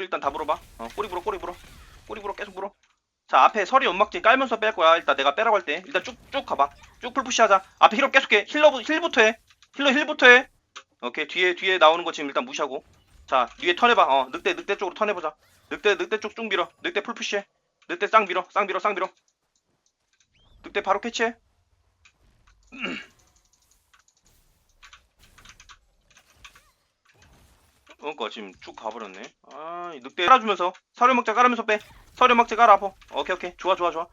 꼬리 일단 다 물어봐. 어, 꼬리 물어, 꼬리 물어. 꼬리 물어, 계속 물어. 자, 앞에 서리 연막진 깔면서 뺄 거야. 일단 내가 빼라고 할 때. 일단 쭉, 쭉 가봐. 쭉 풀푸시 하자. 앞에 힐업 계속 해. 힐러, 힐부터 해. 힐러 힐부터 해. 오케이. 뒤에, 뒤에 나오는 거 지금 일단 무시하고. 자, 뒤에 턴해봐. 어, 늑대, 늑대 쪽으로 턴해보자. 늑대, 늑대 쪽 쭉 밀어. 늑대 풀푸시 해. 늑대 쌍 밀어. 쌍 밀어, 쌍 밀어. 늑대 바로 캐치해. 그러니까 지금 쭉 가버렸네. 아, 이 늑대 깔아주면서 서류막자 깔으면서 빼. 서류막자 깔아 아파. 오케이 오케이 좋아 좋아 좋아.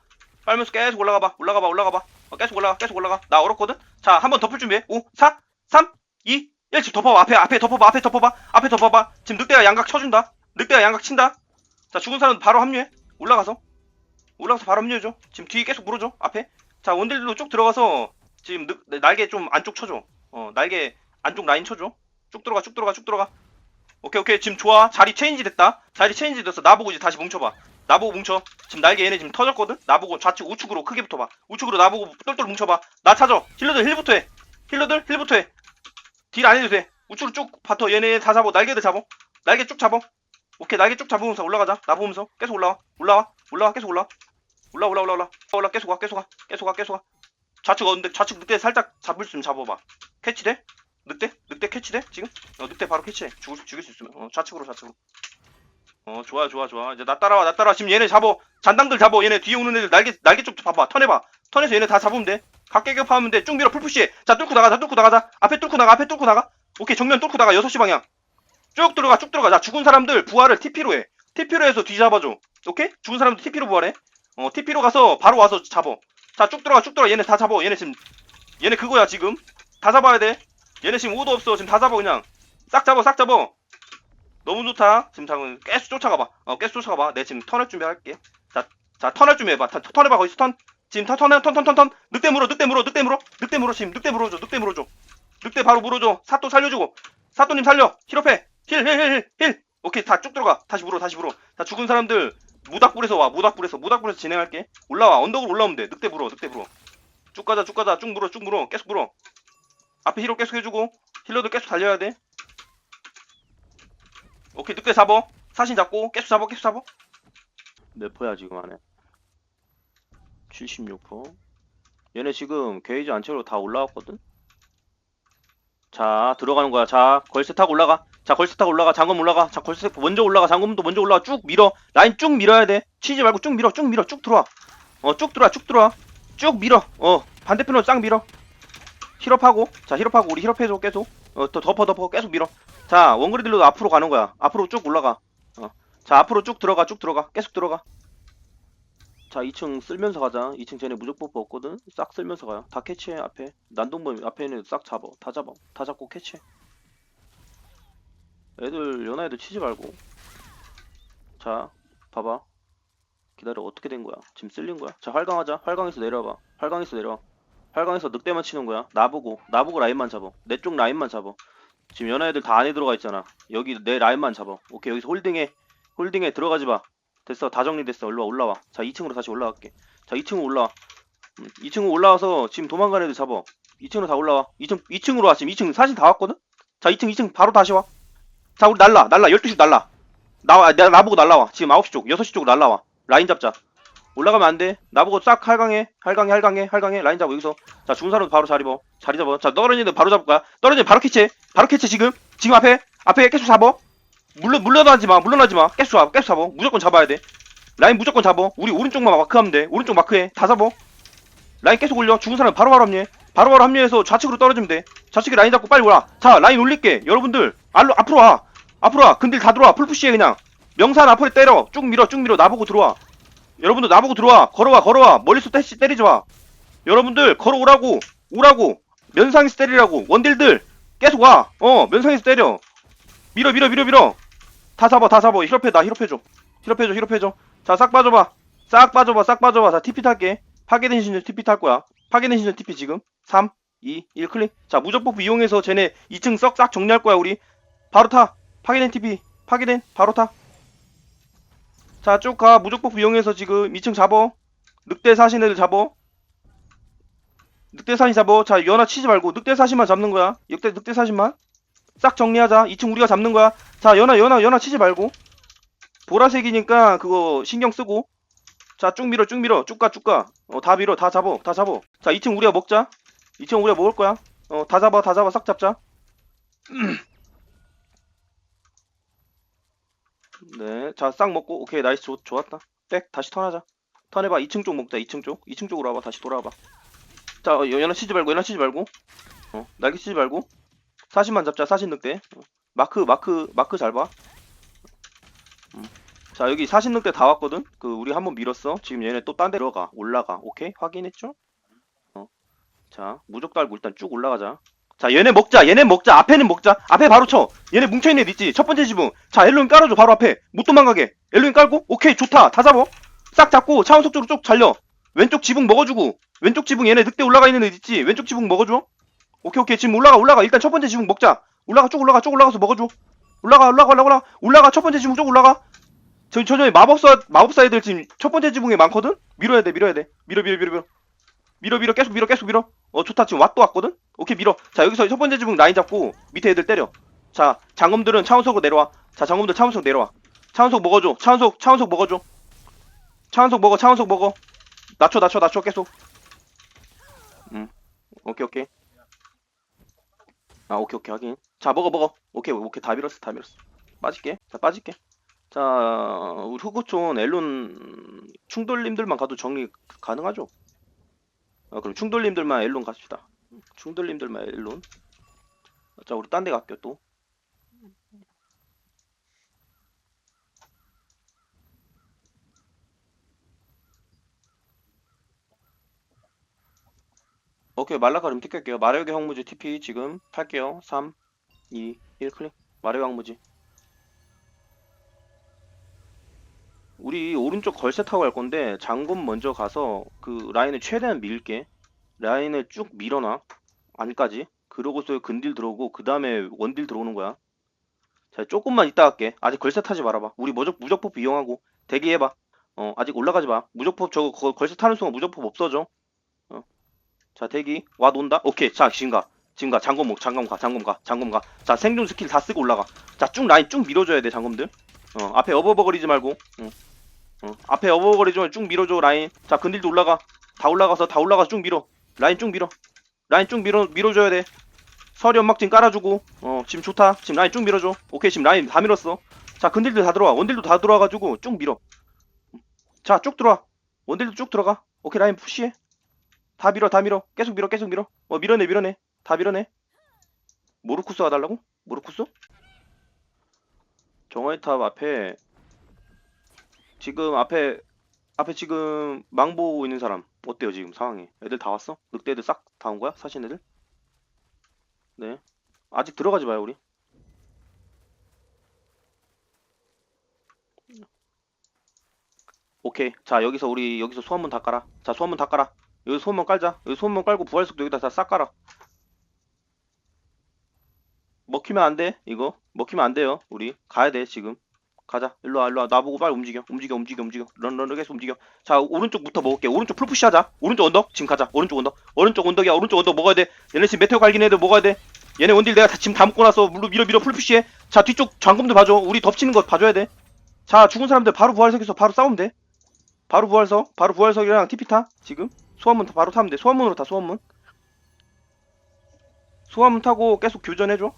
깔면서 계속 올라가봐 올라가봐 올라가봐. 어, 계속 올라가 계속 올라가. 나 얼었거든. 자, 한 번 덮을 준비해. 5, 4, 3, 2, 1. 지금 덮어봐 앞에 앞에 덮어봐 앞에 덮어봐 앞에 덮어봐. 지금 늑대가 양각 쳐준다. 늑대가 양각 친다. 자, 죽은 사람 바로 합류해. 올라가서 올라가서 바로 합류해줘. 지금 뒤에 계속 물어줘 앞에. 자, 원딜로 쭉 들어가서 지금 늑, 날개 좀 안쪽 쳐줘. 어, 날개 안쪽 라인 쳐줘. 쭉 들어가 쭉 들어가 쭉 들어가. 오케이 오케이. 지금 좋아. 자리 체인지 됐다. 자리 체인지 됐어. 나보고 이제 다시 뭉쳐봐. 나보고 뭉쳐. 지금 날개 얘네 지금 터졌거든? 나보고 좌측 우측으로 크게 붙어봐. 우측으로 나보고 똘똘 뭉쳐봐. 나 찾아. 힐러들 힐부터 해. 힐러들 힐부터 해딜 안 해도 돼. 우측으로 쭉 받어 얘네 다 잡어 날개들 잡어 날개 쭉 잡어 오케이 날개 쭉 잡으면서 올라가자. 나 보면서. 계속 올라와. 올라와. 올라와. 계속 올라와. 올라 올라 올라 올라 올라 계속 가 계속 가 계속 가 계속 가 좌측 어딘데 좌측 늑대 살짝 잡을 수 있으면 잡아봐. 캐치돼? 늑대? 늑대 캐치돼? 지금? 어 늑대 바로 캐치해. 죽을, 죽일 수 있으면. 어 좌측으로 좌측으로. 어 좋아 좋아 좋아. 이제 나 따라와 나 따라와. 지금 얘네 잡어. 잔당들 잡어. 얘네 뒤에 오는 애들 날개 날개 쪽 봐봐. 턴해봐. 턴해서 얘네 다 잡으면 돼. 각개격하면 돼 쭉 밀어. 풀푸시해. 자 뚫고 나가. 자 뚫고 나가자. 앞에 뚫고 나가. 앞에 뚫고 나가. 오케이 정면 뚫고 나가. 6시 방향. 쭉 들어가 쭉 들어가. 자 죽은 사람들 부활을 TP로 해. TP로 해서 뒤 잡아줘. 오케이? 죽은 사람들 TP로 부활해. 어 TP로 가서 바로 와서 잡어. 자 쭉 들어가 쭉 들어가. 얘네 다 잡어. 얘네 지금. 얘네 그거야 지금. 다 잡아야 돼 얘네 지금 오도 없어. 지금 다 잡아 그냥. 싹 잡아 싹 잡아. 너무 좋다. 지금 잠깐 계속 쫓아가봐. 어 계속 쫓아가봐. 내 지금 턴할 준비할게. 자 자 턴할 준비해봐. 턴, 턴해봐 거기서 턴. 지금 턴 턴해 턴턴 턴 턴. 늑대 물어 늑대 물어 늑대 물어. 늑대 물어 지금 늑대 물어줘 늑대 물어줘. 늑대 바로 물어줘. 사또 살려주고. 사또님 살려. 힐업해. 힐 힐 힐 힐. 오케이 다 쭉 들어가. 다시 물어 다시 물어. 자 죽은 사람들 무닥불에서 와 무닥불에서 무닥불에서 진행할게. 올라와. 언덕으로 올라오면 돼. 늑대 물어 늑대 물어. 쭉 가자 쭉 가자. 쭉 물어 쭉 물어. 계속 물어 앞에 힐업 계속 해주고 힐러도 계속 달려야 돼 오케이 늑대 잡어 사신 잡고 계속 잡어 계속 잡어 몇 퍼야 지금 안에? 76퍼. 얘네 지금 게이지 안 채우고 다 올라왔거든? 자, 들어가는 거야. 자, 걸스 타고 올라가. 자, 걸스 타고 올라가. 장검 올라가. 자, 걸스 먼저 올라가. 장검도 먼저 올라가. 쭉 밀어. 라인 쭉 밀어야 돼. 치지 말고 쭉 밀어. 쭉 밀어. 쭉 들어와. 어, 쭉 들어와. 쭉 들어와. 쭉 밀어. 어, 반대편으로 쫙 밀어. 힐업하고. 자, 힐업하고. 우리 힐업해줘. 계속. 어, 더 덮어 덮어. 계속 밀어. 자, 원거리들로 앞으로 가는 거야. 앞으로 쭉 올라가. 자 앞으로 쭉 들어가 쭉 들어가 계속 들어가 자 2층 쓸면서 가자 2층 쟤네 무적 뽀뽀 없거든 싹 쓸면서 가요 다 캐치해 앞에 난동범 앞에 있는 애들 싹 잡아 다 잡아 다 잡고 캐치해 애들 연하 애들 치지 말고 자 봐봐 기다려 어떻게 된 거야 지금 쓸린 거야 자 활강하자 활강에서 내려와봐 활강에서 내려와 활강에서 늑대만 치는 거야 나보고 나보고 라인만 잡아 내쪽 라인만 잡아 지금 연하 애들 다 안에 들어가 있잖아 여기 내 라인만 잡아 오케이 여기서 홀딩해 홀딩에 들어가지 마. 됐어. 다 정리됐어. 올라와, 올라와. 자, 2층으로 다시 올라갈게. 자, 2층으로 올라와. 음, 2층으로 올라와서 지금 도망가는 애들 잡아. 2층으로 다 올라와. 2층, 2층으로 와. 지금 2층 사실 다 왔거든? 자, 2층, 2층 바로 다시 와. 자, 우리 날라, 날라. 12시 날라. 나와, 나, 나보고 날라와. 지금 9시 쪽, 6시 쪽 날라와. 라인 잡자. 올라가면 안 돼. 나보고 싹 할강해. 할강해, 할강해, 할강해. 라인 잡아, 여기서. 자, 중사로 바로 자리 봐. 자리 잡아. 자, 떨어지는 애 바로 잡을 거야. 떨어지는 애 바로 캐치해. 바로 캐치 지금. 지금 앞에. 앞에 계속 잡아. 물러 물러나지 마, 물러나지 마. 계속 잡아, 계속 잡아. 무조건 잡아야 돼. 라인 무조건 잡아. 우리 오른쪽만 마크하면 돼. 오른쪽 마크해. 다 잡아. 라인 계속 올려. 죽은 사람 바로바로 합류해. 바로바로 합류해서 좌측으로 떨어지면 돼. 좌측에 라인 잡고 빨리 오라. 자, 라인 올릴게. 여러분들, 알로 앞으로 와. 앞으로 와. 근딜 다 들어와. 풀푸시해 그냥. 명산 앞으로 때려. 쭉 밀어, 쭉 밀어. 나보고 들어와. 여러분들 나보고 들어와. 걸어와, 걸어와. 멀리서 때시 때리지 마. 여러분들 걸어오라고. 오라고. 면상에서 때리라고. 원딜들 계속 와. 어, 면상에서 때려. 밀어, 밀어, 밀어, 밀어. 다 잡아 다 잡아 힐업해다 힐업해줘 힐업해줘 힐업해줘 자 싹 빠져봐 싹 빠져봐 싹 빠져봐 자 TP 탈게 파괴된 신전 TP 탈 거야 파괴된 신전 TP 지금 3 2 1 클릭 자 무적버프 이용해서 쟤네 2층 썩싹 정리할 거야 우리 바로 타 파괴된 TP 파괴된 바로 타 자 쭉 가. 무적버프 이용해서 지금 2층 잡어. 늑대 사신 애들 잡어. 늑대 사신 잡어. 자 연하 치지 말고 늑대 사신만 잡는 거야. 역대 늑대 사신만. 싹 정리하자. 2층 우리가 잡는 거야. 자 연하 연하 연하 치지 말고. 보라색이니까 그거 신경 쓰고. 자 쭉 밀어 쭉 밀어. 쭉 가 쭉 가. 어 다 밀어. 다 잡어. 다 잡어. 자 2층 우리가 먹자. 2층 우리가 먹을 거야. 어 다 잡아 다 잡아. 싹 잡자 네 자 싹 먹고 오케이 나이스 좋, 좋았다. 백 다시 턴하자. 턴해봐. 2층 쪽 먹자 2층 쪽. 2층 쪽으로 와봐 다시 돌아와봐. 자 어, 연하 치지 말고 연하 치지 말고. 어 날개 치지 말고. 사신만 잡자 사신 늑대. 어, 마크 마크 마크 잘봐. 자 여기 사신 늑대 다 왔거든? 그 우리 한번 밀었어. 지금 얘네 또 딴 데 들어가. 올라가. 오케이? 확인했죠? 어 자 무적 달고 일단 쭉 올라가자 자 얘네 먹자 얘네 먹자 앞에는 먹자. 앞에 바로 쳐. 얘네 뭉쳐있는 애 있지? 첫 번째 지붕. 자 엘로인 깔아줘 바로 앞에. 못 도망가게. 엘로인 깔고 오케이 좋다. 다 잡어. 싹 잡고 차원석 쪽으로 쭉 잘려. 왼쪽 지붕 먹어주고. 왼쪽 지붕 얘네 늑대 올라가 있는 애 있지? 왼쪽 지붕 먹어줘. 오케이 오케이. 지금 올라가 올라가. 일단 첫 번째 지붕 먹자. 올라가 쭉 올라가 쭉 올라가서 먹어줘. 올라가 올라가 올라가 올라가. 올라가 첫 번째 지붕 쭉 올라가. 저 저기 마법사 마법사 애들 지금 첫 번째 지붕에 많거든? 밀어야 돼 밀어야 돼. 밀어 밀어 밀어 밀어. 밀어 밀어. 계속 밀어 계속 밀어. 어 좋다. 지금 왓도 왔거든 오케이 밀어. 자 여기서 첫 번째 지붕 라인 잡고 밑에 애들 때려. 자 장검들은 차원석으로 내려와. 자 장검들 차원석 내려와. 차원석 먹어줘. 차원석 차원석 먹어줘. 차원석 먹어 차원석 먹어. 낮춰 낮춰 낮춰 계속. 음 오케이 오케이. 아 오케이 오케이 확인. 자 먹어 먹어. 오케이 오케이. 다 밀었어 다 밀었어. 빠질게. 자 빠질게. 자 우리 후구촌 엘론 충돌님들만 가도 정리 가능하죠? 아 그럼 충돌님들만 엘론 갑시다 충돌님들만 엘론. 자 우리 딴 데 갈게요 또. 오케이 말라카 름 틱할게요. 마력의 황무지 TP 지금 팔게요. 3 2 1 클릭. 마력의 황무지. 우리 오른쪽 걸셋 타고 갈 건데 장군 먼저 가서 그 라인을 최대한 밀게 라인을 쭉 밀어놔. 안까지. 그러고서 근딜 들어오고 그 다음에 원딜 들어오는 거야. 자 조금만 이따 갈게. 아직 걸셋 하지 말아봐. 우리 무적, 무적법 이용하고 대기해봐. 어 아직 올라가지 마. 무적법 저거 거- 걸셋 타는 순간 무적법 없어져. 어. 자 대기. 와 논다? 오케이. 자 지금 가. 지금 가. 장검 목 장검 가 장검 가 장검 가 자 생존 스킬 다 쓰고 올라가. 자 쭉 라인 쭉 밀어줘야 돼 장검들. 어 앞에 어버버거리지 말고. 어. 어, 앞에 어버거리지 말고 쭉 밀어줘 라인. 자 근딜도 올라가. 다 올라가서 다 올라가서 쭉 밀어 라인 쭉 밀어. 라인 쭉 밀어 밀어줘야 돼. 서리 연막진 깔아주고 어 지금 좋다. 지금 라인 쭉 밀어줘. 오케이 지금 라인 다 밀었어. 자 근딜도 다 들어와. 원딜도 다 들어와가지고 쭉 밀어. 자 쭉 들어와. 원딜도 쭉 들어가. 오케이 라인 푸시해. 다 밀어 다 밀어. 계속 밀어 계속 밀어. 어 밀어내 밀어내. 다 밀어내. 모르쿠스 와달라고? 모르쿠스? 정화의 탑 앞에 지금 앞에 앞에 지금 망 보고 있는 사람 어때요 지금 상황이? 애들 다 왔어? 늑대 애들 싹 다 온 거야? 사신 애들? 네. 아직 들어가지 마요 우리. 오케이. 자 여기서 우리 여기서 소환문 다 깔아. 자 소환문 다 깔아. 여기 소환문 깔자. 여기 소환문 깔고 부활석도 여기다 다 싹 깔아. 먹히면 안돼 이거? 먹히면 안 돼요 우리. 가야 돼 지금 가자. 일로 와 일로 와. 나보고 빨리 움직여. 움직여 움직여 움직여. 런런 계속 움직여. 자 오른쪽부터 먹을게. 오른쪽 풀푸시 하자. 오른쪽 언덕? 지금 가자. 오른쪽 언덕. 오른쪽 언덕이야. 오른쪽 언덕 먹어야 돼. 얘네 지금 메테오 갈긴 애들 먹어야 돼. 얘네 원딜 내가 다- 지금 다 먹고 나서 물로 밀어 밀어 풀푸시해. 자 뒤쪽 장검도 봐줘. 우리 덮치는 거 봐줘야 돼자 죽은 사람들 바로 부활석에서 바로 싸우면 돼. 바로 부활석 바로 부활석이랑 TP 타. 지금? 소환문 타 바로 타면 돼. 소환문으로 타 소환문. 소환문 타고 계속 교전해줘.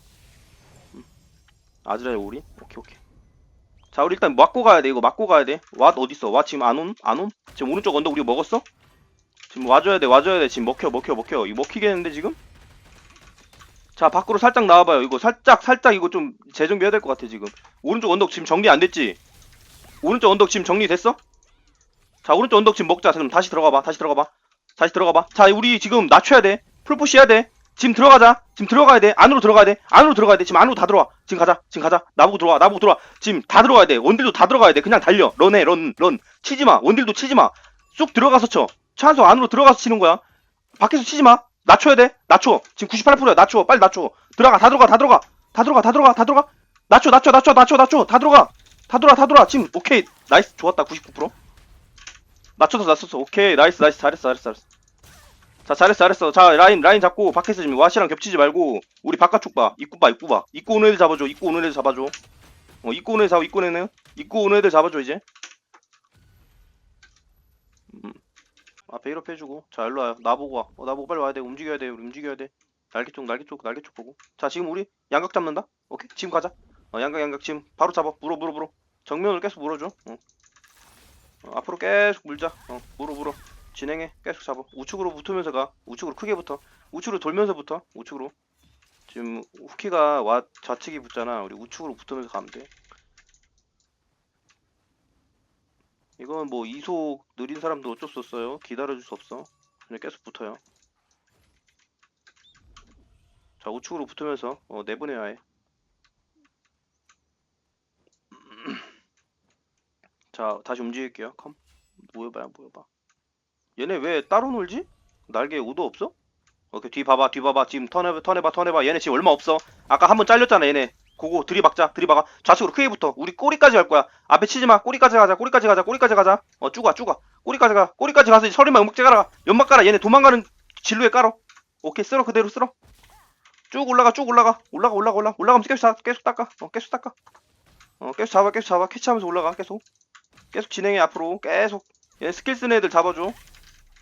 음. 아즈라엘 우리? 오케이 오케이 자 우리 일단 맞고 가야 돼 이거 맞고 가야 돼왓 어딨어? 왓 지금 안온? 안 온? 지금 오른쪽 언덕 우리 먹었어? 지금 와줘야 돼 와줘야 돼. 지금 먹혀 먹혀 먹혀. 이거 먹히겠는데 지금? 자 밖으로 살짝 나와봐요. 이거 살짝 살짝 이거 좀 재정비 해야 될 것 같아 지금. 오른쪽 언덕 지금 정리 안 됐지? 오른쪽 언덕 지금 정리됐어? 자 오른쪽 언덕 지금 먹자. 그럼 다시 들어가봐 다시 들어가봐. 다시 들어가봐. 자 우리 지금 낮춰야 돼. 풀푸시 해야 돼 지금 들어가자. 지금 들어가야 돼. 안으로 들어가야 돼. 안으로 들어가야 돼. 지금 안으로 다 들어와. 지금 가자. 지금 가자. 나보고 들어와. 나보고 들어와. 지금 다 들어가야 돼. 원딜도 다 들어가야 돼. 그냥 달려. 런해 런 런. 치지 마. 원딜도 치지 마. 쑥 들어가서 쳐. 차한석 안으로 들어가서 치는 거야. 밖에서 치지 마. 낮춰야 돼. 낮춰. 지금 98%야. 낮춰. 빨리 낮춰. 들어가. 다 들어가. 다 들어가. 다 들어가. 다 들어가. 다 들어가. 낮춰. 낮춰. 낮춰. 낮춰. 낮춰. 다 들어가. 다 들어와. 다 들어와. 지금 오케이. 나이스. 좋았다. 99% 낮춰서 낮췄어 오케이. 나이스. 나이스. 잘했어. 잘했어. 잘했어 자 잘했어 잘했어. 자 라인 라인 잡고 밖에서 지금 와시랑 겹치지 말고 우리 바깥쪽 봐. 입구 봐 입구 봐. 입구 오는 애들 잡아줘 입구 오는 애들 잡아줘. 어 입구 오는 애 잡아 입구 오는 애 입구 오는 애들 잡아줘 이제. 음. 앞에 1업 해주고. 자 일로 와요. 나보고 와. 어, 나보고 빨리 와야 돼. 움직여야 돼. 우리 움직여야 돼. 날개 쪽 날개 쪽 날개 쪽 보고. 자 지금 우리 양각 잡는다? 오케이 지금 가자. 어 양각 양각 지금 바로 잡아. 물어 물어 물어. 정면을 계속 물어줘. 어. 어, 앞으로 계속 물자. 어 물어 물어 진행해. 계속 잡아. 우측으로 붙으면서 가. 우측으로 크게 붙어. 우측으로 돌면서 붙어. 우측으로. 지금 후키가 와 좌측이 붙잖아. 우리 우측으로 붙으면서 가면 돼. 이건 뭐 이속 느린 사람도 어쩔 수 없어요. 기다려줄 수 없어. 그냥 계속 붙어요. 자 우측으로 붙으면서 어 내보내야 해. 자 다시 움직일게요. 컴. 모여봐요 모여봐 얘네 왜 따로 놀지? 날개에 우도 없어? 오케이 뒤 봐봐 뒤 봐봐. 지금 턴해봐 턴해봐 턴해봐. 얘네 지금 얼마 없어. 아까 한 번 잘렸잖아 얘네. 고고 들이박자 들이박아. 좌측으로 크게 붙어 우리 꼬리까지 갈 거야. 앞에 치지마. 꼬리까지 가자 꼬리까지 가자 꼬리까지 가자. 어 쭉와 쭉와 꼬리까지 가 꼬리까지 가서 서리만 음악제 깔아 연막 깔아. 얘네 도망가는 진로에 깔어 오케이 쓸어 그대로 쓸어. 쭉 올라가 쭉 올라가. 올라가 올라가 올라가. 올라가면서 계속 잡 계속 닦아. 어 계속 닦아. 어 계속 잡아 계속 잡아. 캐치하면서 올라가. 계속. 계속 진행해 앞으로. 계속. 얘 스킬 쓰는 애들 잡아줘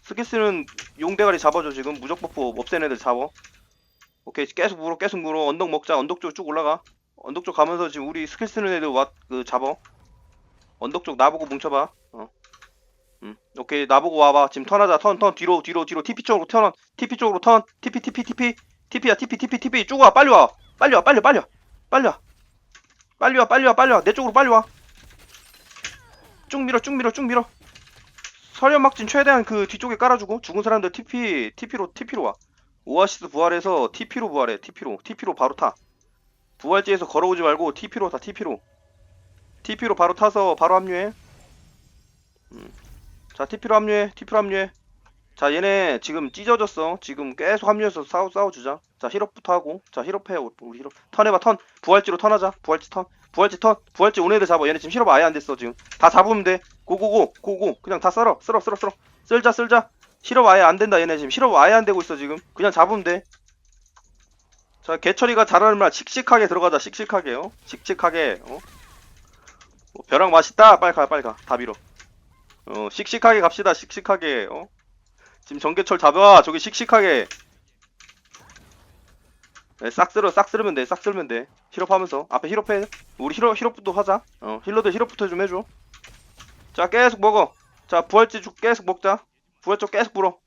스킬 쓰는 용대가리 잡아줘 지금. 무적 버프 없앤 애들 잡아. 오케이 계속 물어 계속 물어. 언덕 먹자. 언덕 쪽 쭉 올라가. 언덕 쪽 가면서 지금 우리 스킬 쓰는 애들 와그 잡아. 언덕 쪽 나보고 뭉쳐봐. 어. 음. 오케이 나보고 와봐. 지금 턴하자. 턴 턴. 뒤로 뒤로 뒤로. TP 쪽으로 턴. TP 쪽으로 턴. TP TP TP TP야 TP TP TP 쭉 와. 빨리 와. 빨리 와 빨리 와, 빨리 와. 빨리 와. 빨리 와 빨리 와 빨리 와내 쪽으로 빨리 와쭉 밀어 쭉 밀어 쭉 밀어 서련 막진 최대한 그 뒤쪽에 깔아주고 죽은 사람들 TP TP로 TP로 와. 오아시스 부활해서 TP로 부활해 TP로. TP로 바로 타. 부활지에서 걸어오지 말고 TP로 타 TP로. TP로 바로 타서 바로 합류해. 음. 자 TP로 합류해 TP로 합류해 자 얘네 지금 찢어졌어. 지금 계속 합류해서 싸워 싸워주자. 자 힐업부터 하고. 자 힐업해 우리 힐업. 턴 해봐 턴. 부활지로 턴하자. 부활지 턴. 부활지 턴. 부활지 온 애들 잡아. 얘네 지금 힐업 아예 안 됐어 지금. 다 잡으면 돼. 고고고 고고. 그냥 다 썰어. 썰어 썰어 썰어. 쓸자 쓸자. 실업 아예 안 된다 얘네 지금. 실업 아예 안 되고 있어 지금. 그냥 잡으면 돼자 개처리가 잘하는 말 씩씩하게 들어가자. 씩씩하게 어? 씩씩하게 어? 어, 벼락 맛있다. 빨리 가 빨리 가다 밀어. 어 씩씩하게 갑시다. 씩씩하게 어 지금 전개철 잡아. 저기 씩씩하게. 네, 싹 쓸어 싹 쓸으면 돼싹 쓸면 돼. 힐업하면서. 앞에 힐업해. 우리 힐업 힐업부터 하자. 어 힐러들 힐업부터 좀 해줘. 자 계속 먹어. 자 부활지 쭉 계속 먹자. 부활쪽 계속 불어.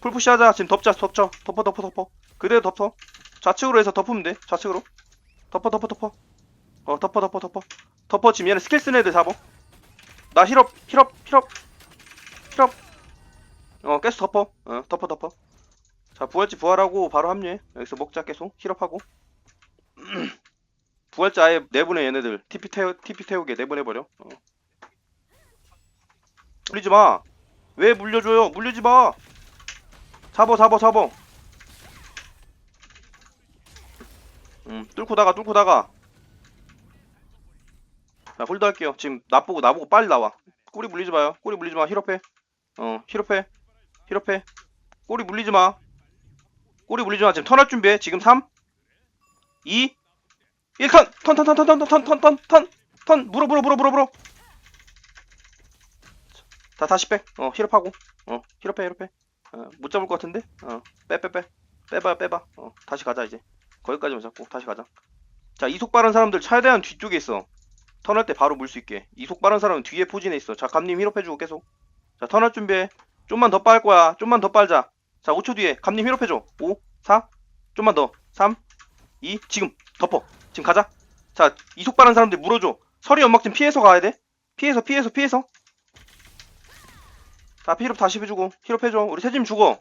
풀푸시 하자. 지금 덮자 덮쳐. 덮어 덮어 덮어. 그대로 덮어. 좌측으로 해서 덮으면 돼 좌측으로. 덮어 덮어 덮어. 어 덮어 덮어 덮어. 덮어 지금 얘네 스킬 쓰는 애들 잡어. 나 힐업 힐업 힐업. 힐업 어 계속 덮어 어 덮어 덮어 자 부활지 부활하고 바로 합류해 여기서 먹자 계속 힐업하고 부활지 아예 내보내 얘네들 TP 태우 TP 태우게 내보내버려 어. 물리지 마. 왜 물려줘요? 물리지 마. 잡어, 잡어, 잡어. 음, 뚫고 다가, 뚫고 다가. 자, 홀드 할게요. 지금 나보고, 나보고 빨리 나와. 꼬리 물리지 마요. 꼬리 물리지 마. 힐업해. 어, 힐업해. 힐업해. 꼬리 물리지 마. 꼬리 물리지 마. 지금 턴할 준비해. 지금 3, 2, 1 턴! 턴, 턴, 턴, 턴, 턴, 턴, 턴, 턴, 턴, 턴, 물어, 물어, 물어, 물어, 물어. 다 다시 빼. 어 힐업하고. 어 힐업해. 어, 못 잡을 것 같은데. 어빼 빼 빼. 빼봐 빼봐. 어 다시 가자 이제. 거기까지만 잡고 다시 가자. 자 이속 빠른 사람들 최대한 뒤쪽에 있어. 턴할 때 바로 물 수 있게. 이속 빠른 사람은 뒤에 포진해 있어. 자 감님 힐업해주고 계속. 자 턴할 준비해. 좀만 더 빨 거야. 좀만 더 빨자. 자 5초 뒤에 감님 힐업해줘. 5, 4, 좀만 더. 3, 2, 지금 덮어. 지금 가자. 자 이속 빠른 사람들 물어줘. 서리 연막 좀 피해서 가야 돼. 피해서 피해서 피해서. 자, 힐업 다시 해주고 힐업 해줘. 우리 세짐 죽어.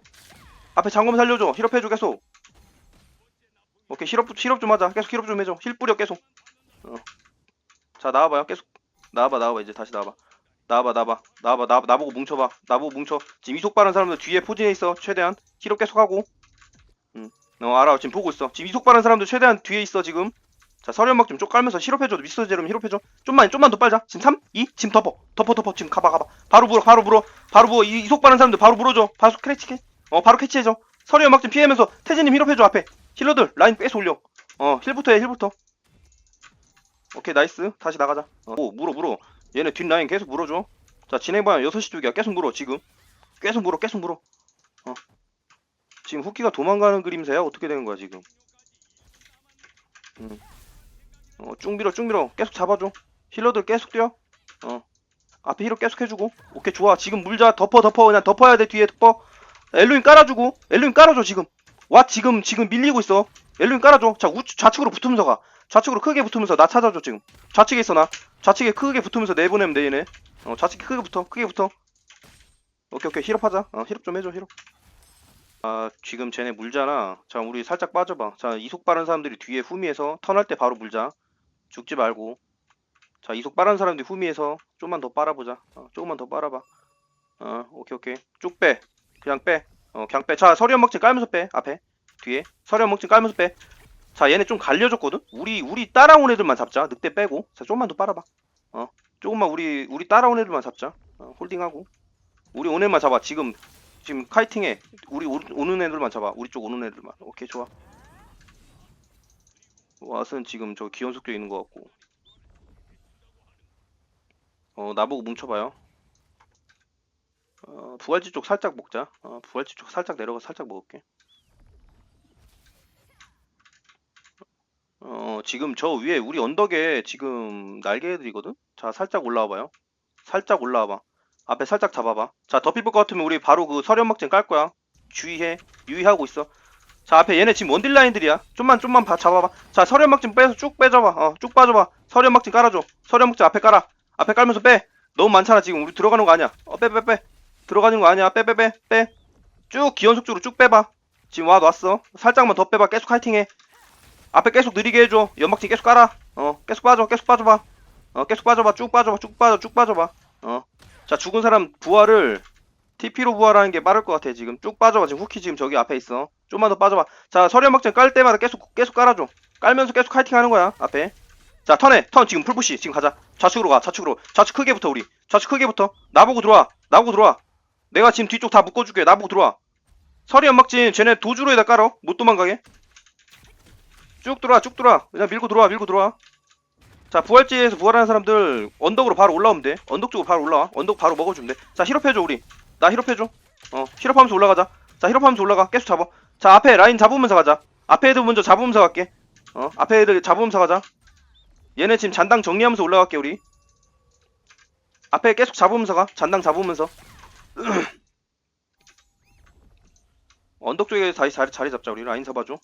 앞에 장검 살려줘. 힐업 해줘 계속. 오케이 힐업 힐업 좀 하자. 계속 힐업 좀 해줘. 힐 뿌려 계속. 어. 자 나와봐요. 계속 나와봐 나와봐 이제 다시 나와봐. 나와봐 나와봐 나와봐 나 나보고 뭉쳐봐. 나보고 뭉쳐. 지금 이속 빠른 사람들 뒤에 포진해 있어. 최대한 힐업 계속 하고. 응. 어 알아 지금 보고 있어. 지금 이속 빠른 사람들 최대한 뒤에 있어 지금. 자 서련막 좀 쪽 깔면서 힐업해줘. 미스터 제럼 힐업해줘. 좀만 좀만 더 빨자. 지금 3, 2, 지금 덮어. 덮어 덮어 지금 가봐 가봐. 바로 물어 바로 물어. 바로 뭐 이- 이속 빠른 사람들 바로 물어줘. 바로 크래치 캐. 어 바로 캐치해줘. 서리 연막 좀 피하면서 태진님 힐업해줘 앞에. 힐러들 라인 계속 올려. 어 힐부터 해 힐부터. 오케이 나이스 다시 나가자 어, 오 물어 물어 얘네 뒷라인 계속 물어줘. 자 진행 방향 6시 쪽이야. 계속 물어 지금. 계속 물어 계속 물어. 어. 지금 후키가 도망가는 그림새야? 어떻게 되는 거야 지금? 음. 어 쭉 밀어 쭉 밀어. 계속 잡아줘. 힐러들 계속 뛰어. 어. 앞에 힐러 계속 해주고. 오케이 좋아. 지금 물자 덮어 덮어. 그냥 덮어야 돼 뒤에 덮어. 엘루인 깔아주고. 엘루인 깔아줘 지금 와 지금 지금 밀리고 있어. 엘루인 깔아줘. 자 우측 좌측으로 붙으면서 가. 좌측으로 크게 붙으면서 나 찾아줘 지금. 좌측에 있어 나. 좌측에 크게 붙으면서 내보내면 돼 얘네. 어 좌측에 크게 붙어 크게 붙어. 오케이 오케이. 힐업 하자. 어 힐업 좀 해줘 힐업. 아 지금 쟤네 물잖아. 자 우리 살짝 빠져봐. 자 이속 빠른 사람들이 뒤에 후미에서 턴할 때 바로 물자. 죽지 말고. 자 이속 빠른 사람들이 후미에서 좀만 더 빨아보자. 어, 조금만 더 빨아봐. 어 오케이 오케이. 쭉 빼. 그냥 빼 어 그냥 빼 자 서리언 먹진 깔면서 빼 앞에. 뒤에. 서리언 먹진 깔면서 빼 자 얘네 좀 갈려졌거든? 우리 우리 따라온 애들만 잡자. 늑대 빼고. 자 좀만 더 빨아봐. 어 조금만 우리 우리 따라온 애들만 잡자. 어, 홀딩하고. 우리 오는 애만 잡아. 지금 지금 카이팅해. 우리 오, 오는 애들만 잡아. 우리 쪽 오는 애들만. 오케이 좋아. 왓은 지금 저 기원속도 있는 것 같고. 어 나보고 뭉쳐봐요 어 부활지 쪽 살짝 먹자. 어 부활지 쪽 살짝 내려가 살짝 먹을게. 어 지금 저 위에 우리 언덕에 지금 날개들이거든? 자 살짝 올라와봐요. 살짝 올라와봐. 앞에 살짝 잡아봐. 자 덮이볼 것 같으면 우리 바로 그 서련막진 깔 거야. 주의해. 유의하고 있어. 자 앞에 얘네 지금 원딜 라인들이야. 좀만 좀만 봐, 잡아봐. 자 서련막진 빼서 쭉 빼줘봐. 어 쭉 빠져봐. 서련막진 깔아줘. 서련막진 앞에 깔아. 앞에 깔면서 빼. 너무 많잖아 지금. 우리 들어가는 거 아니야. 어 빼 빼 빼 들어가는 거 아니야. 빼 빼 빼 빼 쭉 기원속도로 쭉 빼봐. 지금 와 놨어. 살짝만 더 빼봐. 계속 화이팅해. 앞에 계속 느리게 해줘. 연막진 계속 깔아. 어 계속 빠져 계속 빠져봐. 어 계속 빠져봐. 쭉 빠져봐. 쭉 빠져 쭉 빠져봐. 어 자 죽은 사람 부활을 TP로 부활하는 게 빠를 것 같아 지금. 쭉 빠져봐. 지금 후키 지금 저기 앞에 있어. 좀만 더 빠져봐. 자 서련막진 깔 때마다 계속 계속 깔아줘. 깔면서 계속 화이팅 하는 거야 앞에. 자 턴해. 턴 지금 풀푸시. 지금 가자. 좌측으로 가. 좌측으로. 좌측 크게 붙어 우리. 좌측 크게 붙어 나보고 들어와. 나보고 들어와 내가 지금 뒤쪽 다 묶어줄게. 나보고 들어와. 서리 연막진 쟤네 도주로에다 깔어. 못 도망가게. 쭉 들어와 쭉 들어와. 그냥 밀고 들어와 밀고 들어와. 자 부활지에서 부활하는 사람들 언덕으로 바로 올라오면 돼. 언덕 쪽으로 바로 올라와. 언덕 바로 먹어주면 돼자 힐업해줘 우리. 나 힐업해줘. 어 힐업하면서 올라가자. 자 힐업하면서 올라가. 계속 잡아. 자 앞에 라인 잡으면서 가자. 앞에 애들 먼저 잡으면서 갈게. 어 앞에 애들 잡으면서 가자. 얘네 지금 잔당 정리하면서 올라갈게 우리. 앞에 계속 잡으면서 가. 잔당 잡으면서 언덕 쪽에 다시 자리, 자리 잡자 우리. 라인 잡아줘.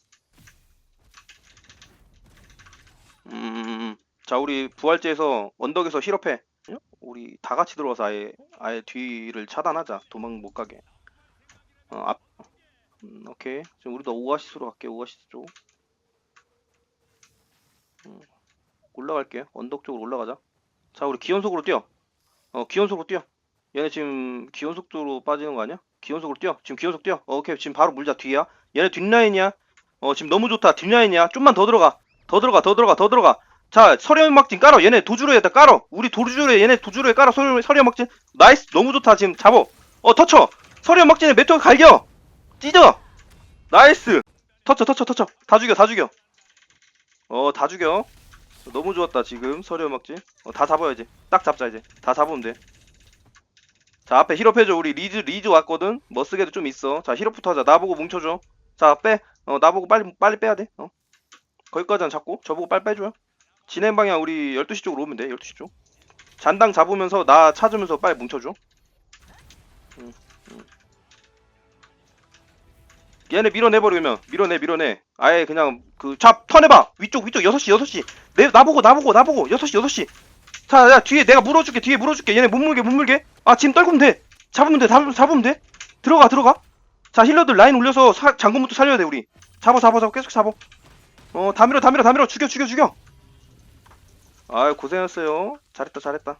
음자 우리 부활지에서 언덕에서 힐업해. 응? 우리 다 같이 들어와서 아예 아예 뒤를 차단하자. 도망 못 가게. 어앞. 음, 오케이. 지금 우리도 오아시스로 갈게 오아시스 쪽. 음, 올라갈게. 언덕 쪽으로 올라가자. 자 우리 기원속으로 뛰어. 어 기원속으로 뛰어 얘네 지금 기원속도로 빠지는 거 아니야? 기원속으로 뛰어. 지금 기원속 뛰어. 어, 오케이. 지금 바로 물자 뒤야. 얘네 뒷라인이야. 어 지금 너무 좋다. 뒷라인이야. 좀만 더 들어가. 더 들어가 더 들어가 더 들어가. 자 서련막진 깔어 얘네 도주로에다 깔어 우리 도주로에 얘네 도주로에 깔어 서련, 서련막진. 나이스. 너무 좋다. 지금 잡어. 어 터쳐. 서련막진에 메토 갈겨. 찢어. 나이스. 터쳐 터쳐 터쳐. 다 죽여 다 죽여. 어 다 죽여. 너무 좋았다 지금. 서련막진. 어, 다 잡아야지. 딱 잡자 이제. 다 잡으면 돼 자 앞에 힐업 해줘. 우리 리즈 리즈 왔거든? 머스게도 좀 있어. 자 힐업부터 하자. 나보고 뭉쳐줘. 자빼어 나보고 빨리 빨리 빼야 돼어. 거기까지는 잡고. 저보고 빨리 빼줘요. 진행 방향 우리 12시 쪽으로 오면 돼. 12시 쪽. 잔당 잡으면서 나 찾으면서 빨리 뭉쳐줘. 음, 음. 얘네 밀어내버리면 밀어내 밀어내. 아예 그냥 그잡 턴해봐. 위쪽 위쪽 6시 6시. 내 나보고 나보고 나보고. 6시 6시 자, 야, 뒤에 내가 물어줄게, 뒤에 물어줄게. 얘네 못 물게, 못 물게. 아, 지금 떨구면 돼. 잡으면 돼, 잡, 잡으면 돼. 들어가, 들어가. 자, 힐러들 라인 올려서 사, 장군부터 살려야 돼, 우리. 잡아, 잡아, 잡아, 계속 잡아. 어, 다 밀어, 다 밀어, 다 밀어. 죽여, 죽여, 죽여. 아, 고생했어요. 잘했다, 잘했다.